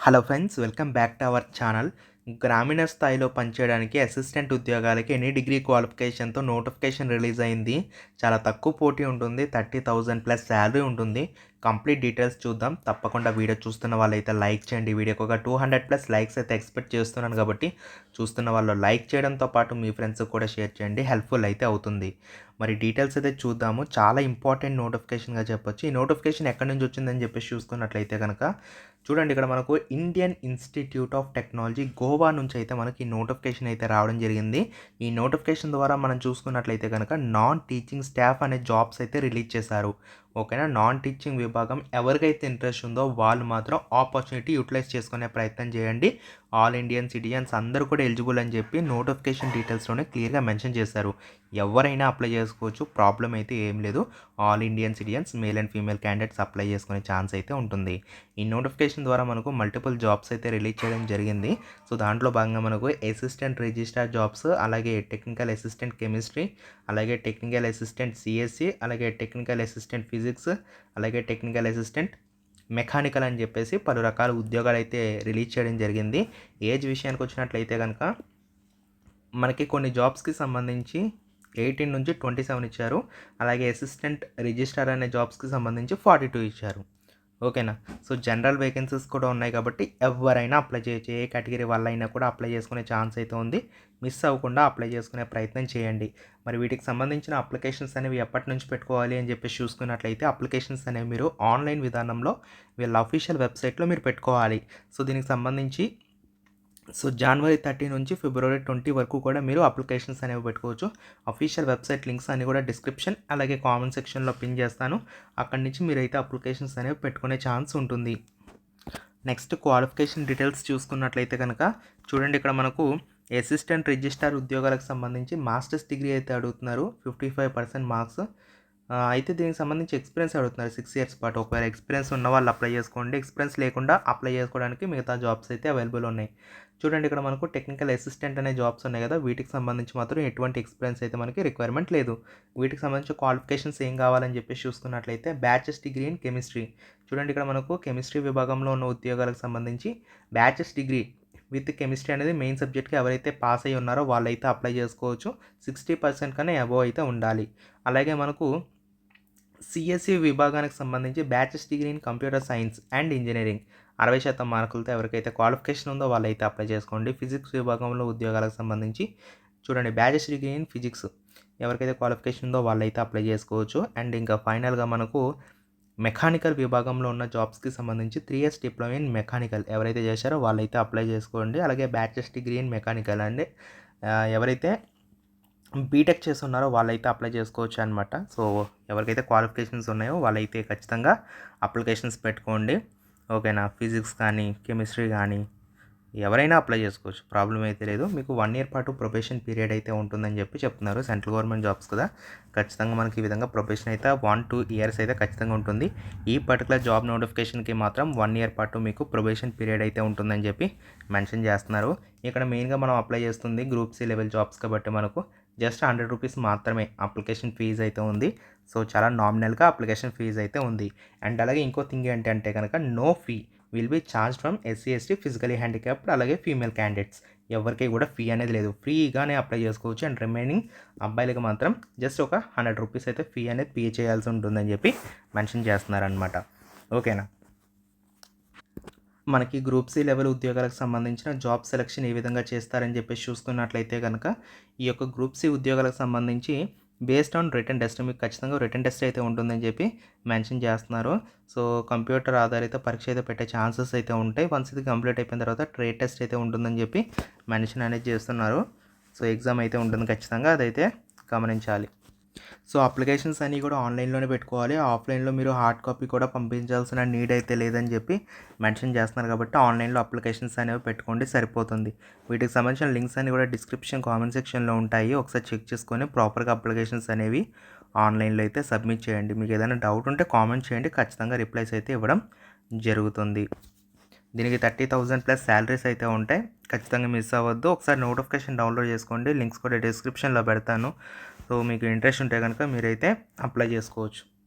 Hello friends welcome back to our channel. గ్రామీణ స్థాయిలో పనిచేయడానికి అసిస్టెంట్ ఉద్యోగాలకి ఎనీ డిగ్రీ క్వాలిఫికేషన్తో నోటిఫికేషన్ రిలీజ్ అయింది. చాలా తక్కువ పోటీ ఉంటుంది థర్టీ థౌజండ్ ప్లస్ శాలరీ ఉంటుంది. కంప్లీట్ డీటెయిల్స్ చూద్దాం. తప్పకుండా వీడియో చూస్తున్న వాళ్ళైతే లైక్ చేయండి. వీడియోకి ఒక టూ హండ్రెడ్ ప్లస్ లైక్స్ అయితే ఎక్స్పెక్ట్ చేస్తున్నాను కాబట్టి చూస్తున్న వాళ్ళు లైక్ చేయడంతో పాటు మీ ఫ్రెండ్స్ కూడా షేర్ చేయండి. హెల్ప్ఫుల్ అయితే అవుతుంది. మరి డీటెయిల్స్ అయితే చూద్దాము. చాలా ఇంపార్టెంట్ నోటిఫికేషన్గా చెప్పొచ్చు. ఈ నోటిఫికేషన్ ఎక్కడి నుంచి వచ్చిందని చెప్పేసి చూసుకున్నట్లయితే కనుక చూడండి ఇక్కడ మనకు Indian institute of technology Goa నుంచి అయితే మనకి నోటిఫికేషన్ అయితే రావడం జరిగింది. ఈ నోటిఫికేషన్ ద్వారా మనం చూసుకున్నట్లయితే కనుక నాన్ టీచింగ్ స్టాఫ్ అనే జాబ్స్ అయితే రిలీజ్ చేశారు. ఓకేనా? నాన్ టీచింగ్ విభాగం ఎవరికైతే ఇంట్రెస్ట్ ఉందో వాళ్ళు మాత్రం ఆపర్చునిటీ యూటిలైజ్ చేసుకునే ప్రయత్నం చేయండి. ఆల్ ఇండియన్ సిటిజన్స్ అందరూ కూడా ఎలిజిబుల్ అని చెప్పి నోటిఫికేషన్ డీటెయిల్స్లోనే క్లియర్గా మెన్షన్ చేశారు. ఎవరైనా అప్లై చేసుకోవచ్చు ప్రాబ్లం అయితే ఏం లేదు. All Indian citizens male and female candidates apply చేసుకునే ఛాన్స్ అయితే ఉంటుంది. ఈ నోటిఫికేషన్ ద్వారా మనకు మల్టిపుల్ జాబ్స్ అయితే రిలీజ్ చేయడం జరిగింది. సో దాంట్లో భాగంగా మనకు అసిస్టెంట్ రిజిస్టార్ జాబ్స్ అలాగే టెక్నికల్ అసిస్టెంట్ కెమిస్ట్రీ అలాగే టెక్నికల్ అసిస్టెంట్ సిఎస్సి అలాగే టెక్నికల్ అసిస్టెంట్ ఫిజిక్స్ అలాగే టెక్నికల్ అసిస్టెంట్ మెకానికల్ అని చెప్పేసి పలు రకాల ఉద్యోగాలు అయితే రిలీజ్ చేయడం జరిగింది. ఏజ్ విషయానికి వచ్చినట్లయితే కనుక మనకి కొన్ని జాబ్స్కి సంబంధించి ఎయిటీన్ నుంచి ట్వంటీ సెవెన్ ఇచ్చారు. అలాగే అసిస్టెంట్ రిజిస్టర్ అనే జాబ్స్కి సంబంధించి ఫార్టీ టూ ఇచ్చారు. ఓకేనా? సో జనరల్ వేకెన్సీస్ కూడా ఉన్నాయి కాబట్టి ఎవరైనా అప్లై చేయొచ్చు ఏ కేటగిరీ వాళ్ళైనా కూడా అప్లై చేసుకునే ఛాన్స్ అయితే ఉంది. మిస్ అవ్వకుండా అప్లై చేసుకునే ప్రయత్నం చేయండి. మరి వీటికి సంబంధించిన అప్లికేషన్స్ అనేవి ఎప్పటి నుంచి పెట్టుకోవాలి అని చెప్పేసి చూసుకున్నట్లయితే అప్లికేషన్స్ అనేవి మీరు ఆన్లైన్ విధానంలో వీళ్ళ అఫీషియల్ వెబ్సైట్లో మీరు పెట్టుకోవాలి. సో దీనికి సంబంధించి సో జనవరి థర్టీ నుంచి ఫిబ్రవరి ట్వంటీ వరకు కూడా మీరు అప్లికేషన్స్ అనేవి పెట్టుకోవచ్చు. అఫీషియల్ వెబ్సైట్ లింక్స్ అని కూడా డిస్క్రిప్షన్ అలాగే కామెంట్ సెక్షన్లో పిన్ చేస్తాను. అక్కడి నుంచి మీరైతే అప్లికేషన్స్ అనేవి పెట్టుకునే ఛాన్స్ ఉంటుంది. నెక్స్ట్ క్వాలిఫికేషన్ డీటెయిల్స్ చూసుకున్నట్లయితే కనుక చూడండి ఇక్కడ మనకు అసిస్టెంట్ రిజిస్టార్ ఉద్యోగాలకు సంబంధించి మాస్టర్స్ డిగ్రీ అయితే అడుగుతున్నారు ఫిఫ్టీ ఫైవ్ పర్సెంట్ మార్క్స్ అయితే దీనికి సంబంధించి ఎక్స్పీరియన్స్ అడుగుతున్నారు సిక్స్ ఇయర్స్ పాటు. ఒకవేళ ఎక్స్పీరియన్స్ ఉన్న వాళ్ళు అప్లై చేసుకోండి. ఎక్స్పీరియన్స్ లేకుండా అప్లై చేసుకోవడానికి మిగతా జాబ్స్ అయితే అవైలబుల్ ఉన్నాయి. చూడండి ఇక్కడ మనకు టెక్నికల్ అసిస్టెంట్ అనే జాబ్స్ ఉన్నాయి కదా వీటికి సంబంధించి మాత్రం ఎటువంటి ఎక్స్పీరియన్స్ అయితే మనకి రిక్వైర్మెంట్ లేదు. వీటికి సంబంధించి క్వాలిఫికేషన్స్ ఏం కావాలని చెప్పేసి చూసుకున్నట్లయితే బ్యాచెస్ డిగ్రీ ఇన్ కెమిస్ట్రీ చూడండి ఇక్కడ మనకు కెమిస్ట్రీ విభాగంలో ఉన్న ఉద్యోగాలకు సంబంధించి బ్యాచెస్ డిగ్రీ విత్ కెమిస్ట్రీ అనేది మెయిన్ సబ్జెక్ట్కి ఎవరైతే పాస్ అయ్యి ఉన్నారో వాళ్ళైతే అప్లై చేసుకోవచ్చు. సిక్స్టీ పర్సెంట్ కన్నా అబోవ్ అయితే ఉండాలి. అలాగే మనకు సిఎస్సి విభాగానికి సంబంధించి bachelors degree in computer science and engineering అరవై శాతం మార్కులతో ఎవరికైతే క్వాలిఫికేషన్ ఉందో వాళ్ళైతే అప్లై చేసుకోండి. ఫిజిక్స్ విభాగంలో ఉద్యోగాలకు సంబంధించి చూడండి బ్యాచెస్ డిగ్రీ ఇన్ ఫిజిక్స్. ఎవరికైతే క్వాలిఫికేషన్ ఉందో వాళ్ళైతే అప్లై చేసుకోవచ్చు. అండ్ ఇంకా ఫైనల్గా మనకు మెకానికల్ విభాగంలో ఉన్న జాబ్స్కి సంబంధించి three years diploma in mechanical ఎవరైతే చేశారో వాళ్ళైతే అప్లై చేసుకోండి. అలాగే బ్యాచెస్ డిగ్రీ ఇన్ మెకానికల్ అండి. ఎవరైతే బీటెక్ చేస్తున్నారో వాళ్ళైతే అప్లై చేసుకోవచ్చు అనమాట సో ఎవరికైతే క్వాలిఫికేషన్స్ ఉన్నాయో వాళ్ళైతే ఖచ్చితంగా అప్లికేషన్స్ పెట్టుకోండి. ఓకేనా ఫిజిక్స్ కానీ కెమిస్ట్రీ కానీ ఎవరైనా అప్లై చేసుకోవచ్చు. ప్రాబ్లం అయితే లేదు. మీకు వన్ ఇయర్ పాటు ప్రొబేషన్ పీరియడ్ అయితే ఉంటుందని చెప్పి చెప్తున్నారు. సెంట్రల్ గవర్నమెంట్ జాబ్స్ కదా. ఖచ్చితంగా మనకి ఈ విధంగా ప్రొబేషన్ అయితే వన్ టూ ఇయర్స్ అయితే ఖచ్చితంగా ఉంటుంది. ఈ పర్టికులర్ జాబ్ నోటిఫికేషన్కి మాత్రం వన్ ఇయర్ పాటు మీకు ప్రొబేషన్ పీరియడ్ అయితే ఉంటుందని చెప్పి మెన్షన్ చేస్తున్నారు. ఇక్కడ మెయిన్గా మనం అప్లై చేస్తుంది గ్రూప్ సి లెవెల్ జాబ్స్ కాబట్టి మనకు జస్ట్ హండ్రెడ్ రూపీస్ మాత్రమే అప్లికేషన్ ఫీజు అయితే ఉంది. సో చాలా నామినల్గా అప్లికేషన్ ఫీజు అయితే ఉంది. అండ్ అలాగే ఇంకో థింగ్ ఏంటంటే కనుక no fee will be charge from SC ST physically handicapped అలాగే ఫీమేల్ క్యాండిడేట్స్ ఎవరికి కూడా ఫీ అనేది లేదు. ఫ్రీగానే అప్లై చేసుకోవచ్చు. అండ్ రిమైనింగ్ అబ్బాయిలకు మాత్రం జస్ట్ ఒక హండ్రెడ్ రూపీస్ అయితే ఫీ అనేది పే చేయాల్సి ఉంటుందని చెప్పి మెన్షన్ చేస్తున్నారనమాట ఓకేనా మనకి గ్రూప్ సి లెవెల్ ఉద్యోగాలకు సంబంధించిన జాబ్ సెలెక్షన్ ఏ విధంగా చేస్తారని చెప్పేసి చూసుకున్నట్లయితే కనుక ఈ యొక్క గ్రూప్ సి ఉద్యోగాలకు సంబంధించి బేస్డ్ ఆన్ రిటర్న్ టెస్ట్ మీకు ఖచ్చితంగా రిటర్న్ టెస్ట్ అయితే ఉంటుందని చెప్పి మెన్షన్ చేస్తున్నారు. సో కంప్యూటర్ ఆధారిత పరీక్ష అయితే పెట్టే ఛాన్సెస్ అయితే ఉంటాయి. వన్స్ ఇది కంప్లీట్ అయిపోయిన తర్వాత ట్రేడ్ టెస్ట్ అయితే ఉంటుందని చెప్పి మెన్షన్ అనేది చేస్తున్నారు. సో ఎగ్జామ్ అయితే ఉంటుంది ఖచ్చితంగా అదైతే గమనించాలి. సో అప్లికేషన్స్ అన్నీ కూడా ఆన్లైన్లోనే పెట్టుకోవాలి. ఆఫ్లైన్లో మీరు హార్డ్ కాపీ కూడా పంపించాల్సిన నీడ్ అయితే లేదని చెప్పి మెన్షన్ చేస్తున్నారు కాబట్టి ఆన్లైన్లో అప్లికేషన్స్ అనేవి పెట్టుకోండి సరిపోతుంది. వీటికి సంబంధించిన లింక్స్ అన్ని కూడా డిస్క్రిప్షన్ కామెంట్ సెక్షన్లో ఉంటాయి. ఒకసారి చెక్ చేసుకొని ప్రాపర్గా అప్లికేషన్స్ అనేవి ఆన్లైన్లో అయితే సబ్మిట్ చేయండి. మీకు ఏదైనా డౌట్ ఉంటే కామెంట్ చేయండి. ఖచ్చితంగా రిప్లైస్ అయితే ఇవ్వడం జరుగుతుంది. దీనికి థర్టీ థౌజండ్ ప్లస్ శాలరీస్ అయితే ఉంటాయి. ఖచ్చితంగా మిస్ అవ్వద్దు. ఒకసారి నోటిఫికేషన్ డౌన్లోడ్ చేసుకోండి. లింక్స్ కూడా డిస్క్రిప్షన్లో పెడతాను. సో మీకు ఇంట్రెస్ట్ ఉంటే కనుక మీరైతే అప్లై చేసుకోవచ్చు.